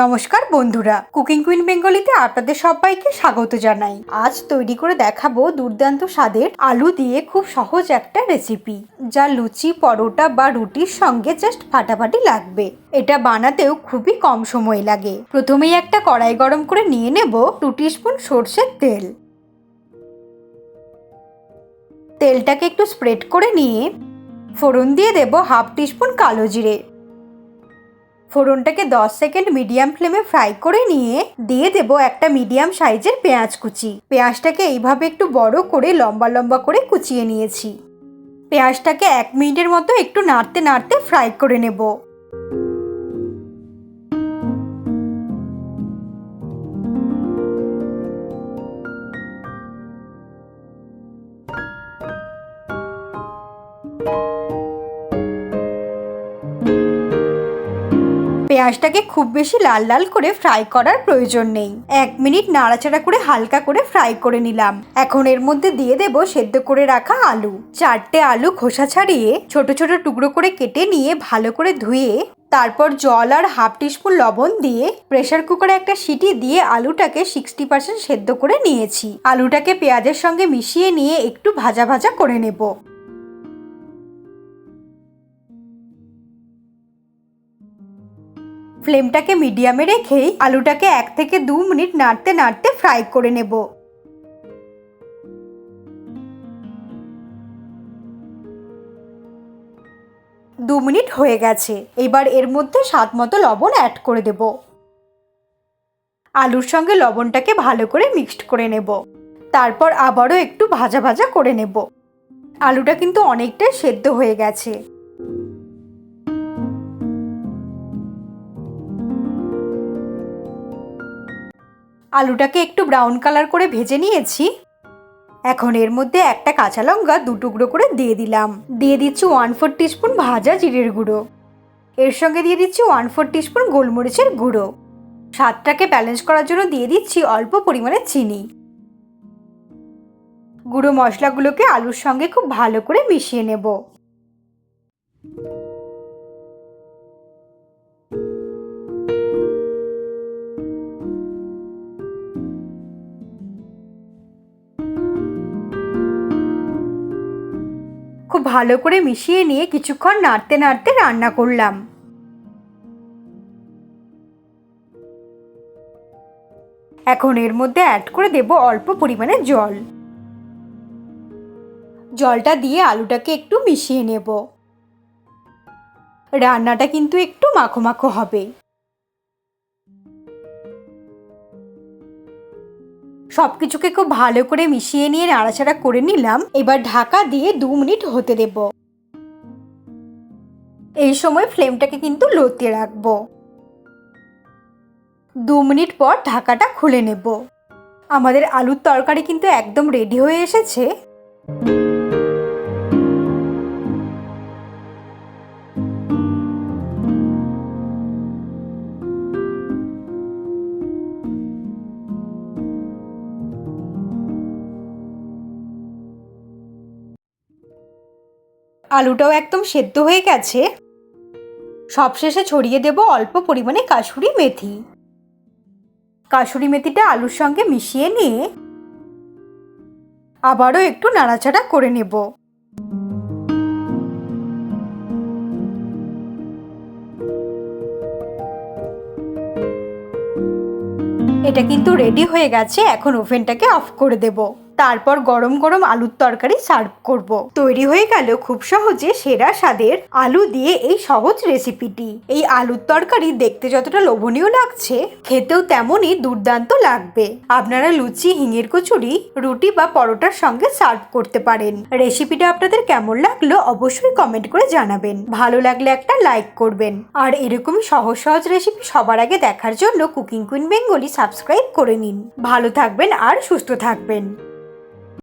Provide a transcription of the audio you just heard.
নমস্কার বন্ধুরা। Cooking queen বেঙ্গলিতে আপনাদের সবাইকে স্বাগত জানাই। আজ তৈরি করে দেখাবো দুর্দান্ত স্বাদের আলু দিয়ে খুব সহজ একটা রেসিপি যা লুচি, পরোটা বা রুটির সঙ্গে জাস্ট ফাটাফাটি লাগবে। এটা বানাতেও খুবই কম সময় লাগে। প্রথমেই একটা কড়াই গরম করে নিয়ে নেব টু স্পুন সর্ষের তেল। তেলটাকে একটু স্প্রেড করে নিয়ে ফোড়ন দিয়ে দেব হাফ টিস্পুন কালো জিরে। ফোড়নটাকে 10 সেকেন্ড মিডিয়াম ফ্লেমে ফ্রাই করে নিয়ে দিয়ে দেব একটা মিডিয়াম সাইজের পেঁয়াজ কুচি। পেঁয়াজটাকে এইভাবে একটু বড় করে লম্বা লম্বা করে কুচিয়ে নিয়েছি। পেঁয়াজটাকে এক মিনিটের মতো একটু নাড়তে নাড়তে ফ্রাই করে নেব। পেঁয়াজটাকে খুব বেশি লাল লাল করে ফ্রাই করার প্রয়োজন নেই। এক মিনিট নাড়াচাড়া করে হালকা করে ফ্রাই করে নিলাম। এখন এর মধ্যে দিয়ে দেব সেদ্ধ করে রাখা আলু। চারটে আলু খোসা ছাড়িয়ে ছোট ছোট টুকরো করে কেটে নিয়ে ভালো করে ধুয়ে, তারপর জল আর হাফ টিস্পুন লবণ দিয়ে প্রেশার কুকারে একটা সিটি দিয়ে আলুটাকে সিক্সটি পার্সেন্ট সেদ্ধ করে নিয়েছি। আলুটাকে পেঁয়াজের সঙ্গে মিশিয়ে নিয়ে একটু ভাজা ভাজা করে নেব। ফ্লেমটাকে মিডিয়ামে রেখেই আলুটাকে এক থেকে দু মিনিট নাড়তে নাড়তে ফ্রাই করে নেব। দু মিনিট হয়ে গেছে, এবার এর মধ্যে স্বাদ মতো লবণ অ্যাড করে দেব। আলুর সঙ্গে লবণটাকে ভালো করে মিক্সড করে নেব। তারপর আবারও একটু ভাজা ভাজা করে নেব। আলুটা কিন্তু অনেকটাই সেদ্ধ হয়ে গেছে। আলুটাকে একটু ব্রাউন কালার করে ভেজে নিয়েছি। এখন এর মধ্যে একটা কাঁচা লঙ্কা দু টুকরো করে দিয়ে দিলাম। দিয়ে দিচ্ছি ওয়ান ফোর টিস্পুন ভাজা জিরের গুঁড়ো। এর সঙ্গে দিয়ে দিচ্ছি ওয়ান ফোর টিস্পুন গোলমরিচের গুঁড়ো। স্বাদটাকে ব্যালেন্স করার জন্য দিয়ে দিচ্ছি অল্প পরিমাণে চিনি। গুঁড়ো মশলাগুলোকে আলুর সঙ্গে খুব ভালো করে মিশিয়ে নেব। খুব ভালো করে মিশিয়ে নিয়ে কিছুক্ষণ নাড়তে নাড়তে রান্না করলাম। এখন এর মধ্যে অ্যাড করে দেব অল্প পরিমাণে জল। জলটা দিয়ে আলুটাকে একটু মিশিয়ে নেব। রান্নাটা কিন্তু একটু মাখো মাখো হবে। সব কিছুকে খুব ভালো করে মিশিয়ে নিয়ে নাড়াচাড়া করে নিলাম। এবার ঢাকা দিয়ে দু মিনিট হতে দেব। এই সময় ফ্লেমটাকে কিন্তু লোতে রাখব। দু মিনিট পর ঢাকাটা খুলে নেব। আমাদের আলুর তরকারি কিন্তু একদম রেডি হয়ে এসেছে। আলুটাও একদম সেদ্ধ হয়ে গেছে। সবশেষে ছড়িয়ে দেব অল্প পরিমাণে কাসুরি মেথি। কাসুরি মেথিটা আলুর সঙ্গে মিশিয়ে নিয়ে আবারও একটু নাড়াচাড়া করে নেব। এটা কিন্তু রেডি হয়ে গেছে, এখন ওভেনটাকে অফ করে দেব। তারপর গরম গরম আলুর তরকারি সার্ভ করব। তৈরি হয়ে গেল খুব সহজে সেরা স্বাদের আলু দিয়ে এই সহজ রেসিপিটি এই আলুর তরকারি দেখতে যতটা লোভনীয় লাগছে, খেতেও তেমনই দুর্দান্ত লাগবে। আপনারা লুচি, হিঙের কচুরি, রুটি বা পরোটার সঙ্গে সার্ভ করতে পারেন। রেসিপিটা আপনাদের কেমন লাগল অবশ্যই কমেন্ট করে জানাবেন। ভালো লাগলে একটা লাইক করবেন। আর এরকমই সহজ সহজ রেসিপি সবার আগে দেখার জন্য কুকিং কুইন বেঙ্গলি সাবস্ক্রাইব করে নিন। ভালো থাকবেন আর সুস্থ থাকবেন।